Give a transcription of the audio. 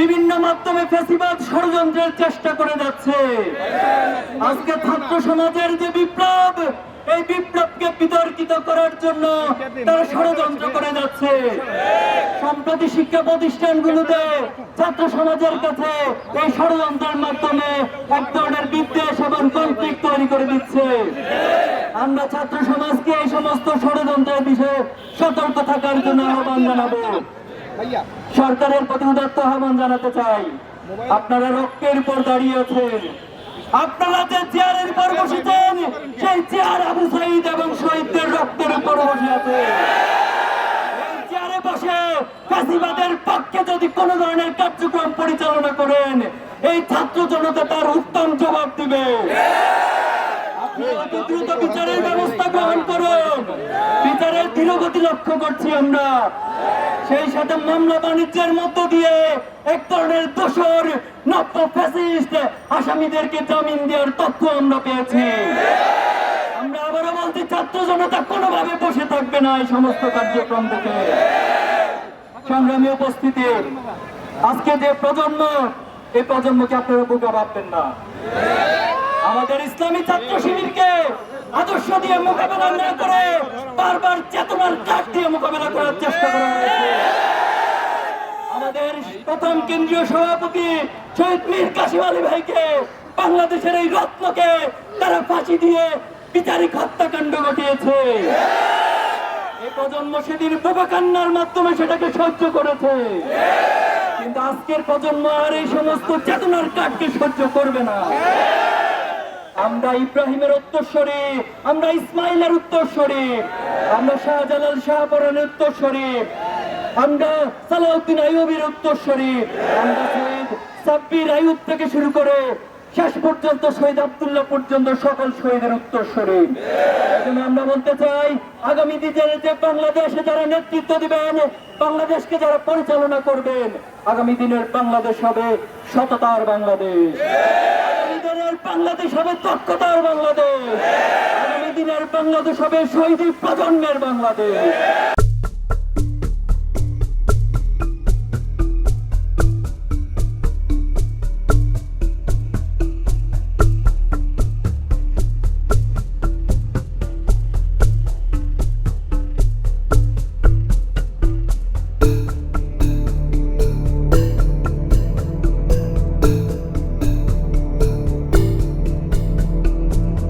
বিভিন্ন মাধ্যমে ফেসিবাদ ষড়যন্ত্রের চেষ্টা করে যাচ্ছে। আজকে ছাত্র সমাজের যে বিপ্লব, এই বিপ্লবকে বিতর্কিত করার জন্য তারা ষড়যন্ত্র করে যাচ্ছে। সম্প্রতি শিক্ষা প্রতিষ্ঠানগুলোতে ছাত্র সমাজের কাছে এই ষড়যন্ত্রের মাধ্যমে এক ধরনের বিদ্বেষ এবং কনফ্লিক্ট তৈরি করে দিচ্ছে। আমরা ছাত্র সমাজকে এই সমস্ত ষড়যন্ত্রের বিষয়ে সতর্ক থাকার জন্য আহ্বান জানাব। সরকারের প্রতি উদাত্ত আহ্বান জানাতে চাই। আপনারা রক্তের উপর দাঁড়িয়ে আছেন। আপনারা যে চেয়ারের উপর বসেছেন সেই চেয়ার আবু সাইদ এবং শহীদদের রক্তের উপর বসে আছে। চেয়ারে বসে ফাঁসিবাদের পক্ষে যদি কোনো ধরনের কার্যক্রম পরিচালনা করেন এই ছাত্র জনতা তার উত্তম জবাব দিবে। দ্রুত বিচারের ব্যবস্থা গ্রহণ করুন। বিচারের ধীরগতি লক্ষ্য করছি আমরা। সেই সাথে মামলা বাণিজ্যের মধ্য দিয়ে এক ধরনের দোষর নব্য ফ্যাসিস্ট আসামিদেরকে জামিন দেওয়ার তথ্য আমরা পেয়েছি। আমরা আবারও বলছি, ছাত্র জনতা কোনোভাবে বসে থাকবে না এই সমস্ত কার্যক্রম থেকে। সংগ্রামী উপস্থিতি, আজকে যে প্রজন্ম, এই প্রজন্মকে আপনারা বোকা ভাববেন না। আমাদের ইসলামী ছাত্র শিবিরকে আদর্শ দিয়ে মোকাবেলা না করে বারবার চেতনার কাঠ দিয়ে মোকাবেলা করার চেষ্টা করা হয়েছে। আমাদের প্রথম কেন্দ্রীয় সভাপতি শহীদ মীর কাশিম আলী ভাইকে, বাংলাদেশের এই রত্নকে তারা ফাঁসি দিয়ে বিচারিক হত্যাকাণ্ড ঘটিয়েছে। প্রজন্ম সেদিন মাধ্যমে সেটাকে সহ্য করেছে। কিন্তু আজকের প্রজন্ম আর এই সমস্ত চেতনার কাঠকে সহ্য করবে না। আমরা ইব্রাহিমের উত্তরস্বরী, আমরা ইসমাইলের উত্তরস্বরী, আমরা শাহজালাল শাহপরানের উত্তরস্বরী আমরা সালাউদ্দিন আইয়ুবের উত্তরস্বরী আমরা শহীদ সাব্বির আইয়ুব থেকে শুরু করে শেষ পর্যন্ত শহীদ আব্দুল্লাহ পর্যন্ত সকল শহীদের উত্তরস্বরী এজন্য আমরা বলতে চাই, আগামী দিনের যে বাংলাদেশে যারা নেতৃত্ব দিবেন, বাংলাদেশকে যারা পরিচালনা করবেন, আগামী দিনের বাংলাদেশ হবে সততার বাংলাদেশ। আগামী বাংলাদেশ হবে দক্ষতার বাংলাদেশ। আগামী দিনের বাংলাদেশ হবে শহীদ প্রজন্মের বাংলাদেশ।